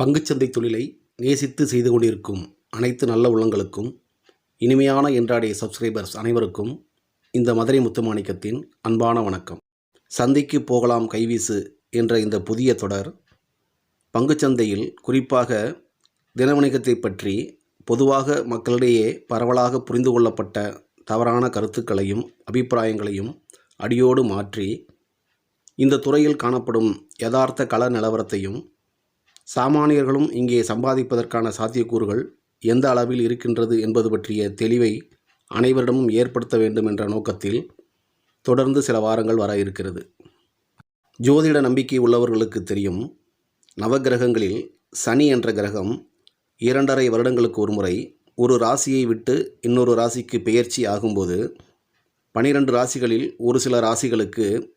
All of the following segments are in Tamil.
பங்குச்சந்தை தொழிலை நேசித்து செய்து கொண்டிருக்கும் அனைத்து நல்ல உள்ளங்களுக்கும் இனிமையான என்றாடைய சப்ஸ்கிரைபர்ஸ் அனைவருக்கும் இந்த மதுரை முத்துமாணிக்கத்தின் அன்பான வணக்கம். சந்தைக்கு போகலாம் கைவீசு என்ற இந்த புதிய தொடர் பங்குச்சந்தையில் குறிப்பாக தினவணிகத்தை பற்றி பொதுவாக மக்களிடையே பரவலாக புரிந்து கொள்ளப்பட்ட தவறான கருத்துக்களையும் அபிப்பிராயங்களையும் அடியோடு மாற்றி இந்த துறையில் காணப்படும் யதார்த்த கள நிலவரத்தையும் சாமானியர்களும் இங்கே சம்பாதிப்பதற்கான சாத்தியக்கூறுகள் எந்த அளவில் இருக்கின்றது என்பது பற்றிய தெளிவை அனைவரிடமும் ஏற்படுத்த வேண்டும் என்ற நோக்கத்தில் தொடர்ந்து சில வாரங்கள் வர இருக்கிறது. ஜோதிட நம்பிக்கை உள்ளவர்களுக்கு தெரியும் நவக்கிரகங்களில் சனி என்ற கிரகம் இரண்டரை வருடங்களுக்கு ஒருமுறை ஒரு ராசியை விட்டு இன்னொரு ராசிக்கு பெயர்ச்சி ஆகும்போது பனிரெண்டு ராசிகளில் ஒரு சில ராசிகளுக்கு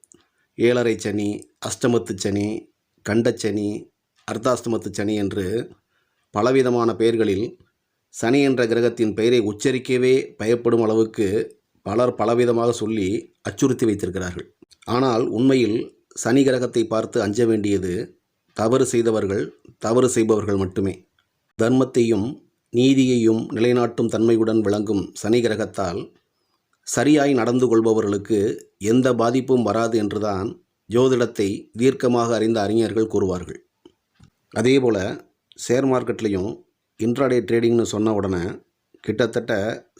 ஏழரை சனி அஷ்டமத்து சனி கண்டச்சனி அர்த்தாஸ்தமத்து சனி என்று பலவிதமான பெயர்களில் சனி என்ற கிரகத்தின் பெயரை உச்சரிக்கவே பயப்படும் அளவுக்கு பலர் பலவிதமாக சொல்லி அச்சுறுத்தி வைத்திருக்கிறார்கள். ஆனால் உண்மையில் சனி கிரகத்தை பார்த்து அஞ்ச வேண்டியது தவறு செய்தவர்கள் தவறு செய்பவர்கள் மட்டுமே. தர்மத்தையும் நீதியையும் நிலைநாட்டும் தன்மையுடன் விளங்கும் சனி கிரகத்தால் சரியாய் நடந்து கொள்பவர்களுக்கு எந்த பாதிப்பும் வராது என்றுதான் ஜோதிடத்தை தீர்க்கமாக அறிந்த அறிஞர்கள் கூறுவார்கள். அதேபோல் ஷேர் மார்க்கெட்லேயும் இன்ட்ராடே ட்ரேடிங்னு சொன்ன உடனே கிட்டத்தட்ட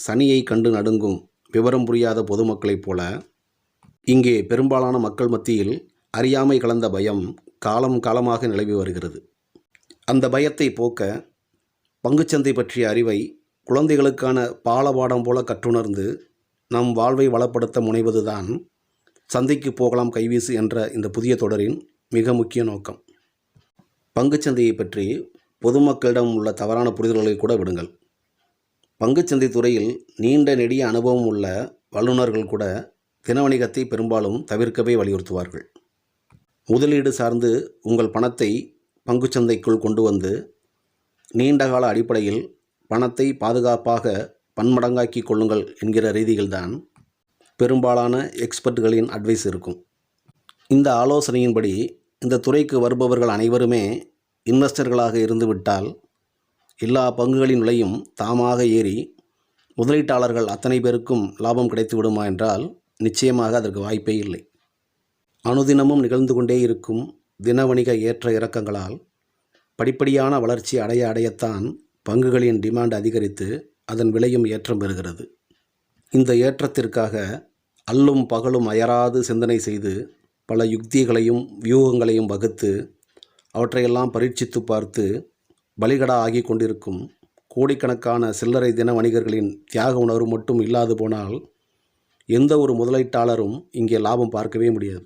சனியை கண்டு நடுங்கும் விவரம் புரியாத பொதுமக்களைப் போல இங்கே பெரும்பாலான மக்கள் மத்தியில் அறியாமை கலந்த பயம் காலம் காலமாக நிலவி வருகிறது. அந்த பயத்தை போக்க பங்குச்சந்தை பற்றிய அறிவை குழந்தைகளுக்கான பாலபாடம் போல கற்றுணர்ந்து நம் வாழ்வை வளப்படுத்த முனைவதுதான் சந்தைக்கு போகலாம் கைவீசு என்ற இந்த புதிய தொடரின் மிக முக்கிய நோக்கம். பங்குச்சந்தையை பற்றி பொதுமக்களிடம் உள்ள தவறான புரிதல்களை கூட விடுங்கள். பங்குச்சந்தை துறையில் நீண்ட நெடிய அனுபவம் உள்ள வல்லுநர்கள் கூட தினவணிகத்தை பெரும்பாலும் தவிர்க்கவே வலியுறுத்துவார்கள். முதலீடு சார்ந்து உங்கள் பணத்தை பங்குச்சந்தைக்குள் கொண்டு வந்து நீண்டகால அடிப்படையில் பணத்தை பாதுகாப்பாக பன்மடங்காக்கி கொள்ளுங்கள் என்கிற ரீதியில்தான் பெரும்பாலான எக்ஸ்பர்ட்களின் அட்வைஸ் இருக்கும். இந்த ஆலோசனையின்படி இந்த துறைக்கு வருபவர்கள் அனைவருமே இன்வெஸ்டர்களாக இருந்துவிட்டால் எல்லா பங்குகளின் விலையும் தாமாக ஏறி முதலீட்டாளர்கள் அத்தனை பேருக்கும் லாபம் கிடைத்து விடுமா என்றால் நிச்சயமாக அதற்கு வாய்ப்பே இல்லை. அனுதினமும் நிகழ்ந்து கொண்டே இருக்கும் தினவணிக ஏற்ற இறக்கங்களால் படிப்படியான வளர்ச்சி அடைய அடையத்தான் பங்குகளின் டிமாண்ட் அதிகரித்து அதன் விலையும் ஏற்றம் பெறுகிறது. இந்த ஏற்றத்திற்காக அல்லும் பகலும் அயராது சிந்தனை செய்து பல யுக்திகளையும் வியூகங்களையும் வகுத்து அவற்றையெல்லாம் பரீட்சித்து பார்த்து பலிகடா ஆகி கொண்டிருக்கும் கோடிக்கணக்கான சில்லறை தின வணிகர்களின் தியாக உணர்வு மட்டும் இல்லாது போனால் எந்த ஒரு முதலீட்டாளரும் இங்கே லாபம் பார்க்கவே முடியாது.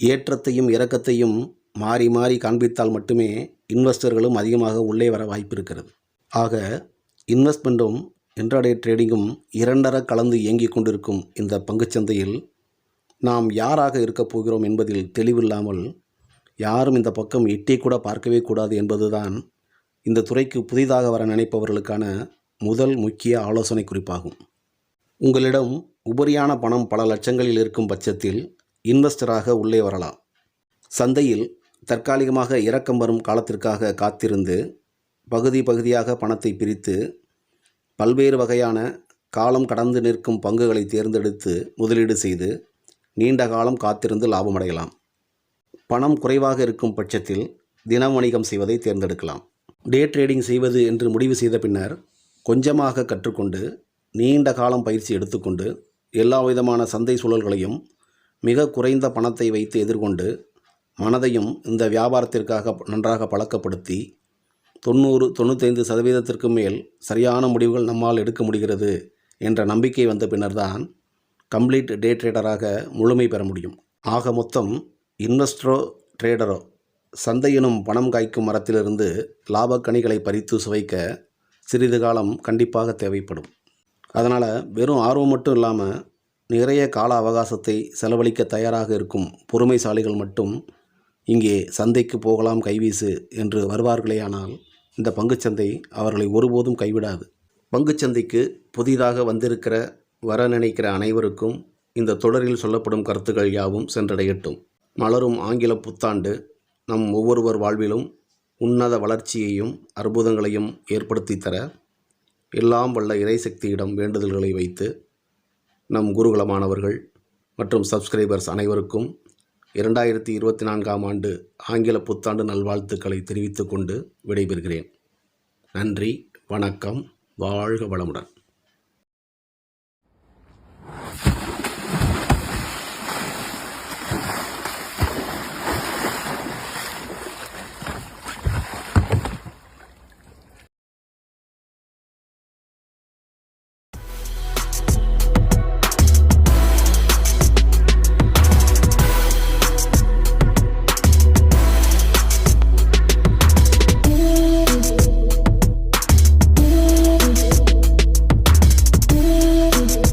ஏற்றத்தையும் இறக்கத்தையும் மாறி மாறி காண்பித்தால் மட்டுமே இன்வெஸ்டர்களும் அதிகமாக உள்ளே வர வாய்ப்பு இருக்கிறது ஆக இன்வெஸ்ட்மெண்ட்டும் இன்ட்ராடே ட்ரேடிங்கும் இரண்டர கலந்து இயங்கிக் கொண்டிருக்கும் இந்த பங்குச்சந்தையில் நாம் யாராக இருக்கப் போகிறோம் என்பதில் தெளிவில்லாமல் யாரும் இந்த பக்கம் எட்டி கூட பார்க்கவே கூடாது என்பதுதான் இந்த துறைக்கு புதிதாக வர நினைப்பவர்களுக்கான முதல் முக்கிய ஆலோசனை குறிப்பாகும். உங்களிடம் உபரியான பணம் பல லட்சங்களில் இருக்கும் பட்சத்தில் இன்வெஸ்டராக உள்ளே வரலாம். சந்தையில் தற்காலிகமாக இறக்கம் வரும் காலத்திற்காக காத்திருந்து பகுதி பகுதியாக பணத்தை பிரித்து பல்வேறு வகையான காலம் கடந்து நிற்கும் பங்குகளை தேர்ந்தெடுத்து முதலீடு செய்து நீண்ட காலம் காத்திருந்து லாபமடையலாம். பணம் குறைவாக இருக்கும் பட்சத்தில் தின வணிகம் செய்வதை தேர்ந்தெடுக்கலாம். டே ட்ரேடிங் செய்வது என்று முடிவு செய்த பின்னர் கொஞ்சமாக கற்றுக்கொண்டு நீண்ட காலம் பயிற்சி எடுத்துக்கொண்டு எல்லா விதமான சந்தை சூழல்களையும் மிக குறைந்த பணத்தை வைத்து எதிர்கொண்டு மனதையும் இந்த வியாபாரத்திற்காக நன்றாக பழக்கப்படுத்தி தொண்ணூறு தொண்ணூத்தைந்து சதவீதத்திற்கு மேல் சரியான முடிவுகள் நம்மால் எடுக்க முடிகிறது என்ற நம்பிக்கை வந்த பின்னர்தான் கம்ப்ளீட் டே ட்ரேடராக முழுமை பெற முடியும். ஆக மொத்தம் இன்வெஸ்டரோ ட்ரேடரோ சந்தையினும் பணம் காய்க்கும் மரத்திலிருந்து லாபக்கணிகளை பறித்து சுவைக்க சிறிது காலம் கண்டிப்பாக தேவைப்படும். அதனால் வெறும் ஆர்வம் மட்டும் இல்லாமல் நிறைய கால அவகாசத்தை செலவழிக்க தயாராக இருக்கும் பொறுமைசாலிகள் மட்டும் இங்கே சந்தைக்கு போகலாம் கைவீசு என்று வருவார்களேயானால் இந்த பங்குச்சந்தை அவர்களை ஒருபோதும் கைவிடாது. பங்குச்சந்தைக்கு புதிதாக வந்திருக்கிற வர நினைக்கிற அனைவருக்கும் இந்த தொடரில் சொல்லப்படும் கருத்துக்கள் யாவும் சென்றடையட்டும். மலரும் ஆங்கில புத்தாண்டு நம் ஒவ்வொருவர் வாழ்விலும் உன்னத வளர்ச்சியையும் அற்புதங்களையும் ஏற்படுத்தி தர எல்லாம் வல்ல இறைசக்தியிடம் வேண்டுதல்களை வைத்து நம் குருகுலமானவர்கள் மற்றும் சப்ஸ்கிரைபர்ஸ் அனைவருக்கும் இரண்டாயிரத்தி இருபத்தி நான்காம் ஆண்டு ஆங்கில புத்தாண்டு நல்வாழ்த்துக்களை தெரிவித்துக்கொண்டு விடைபெறுகிறேன். நன்றி வணக்கம் வாழ்க வளமுடன்.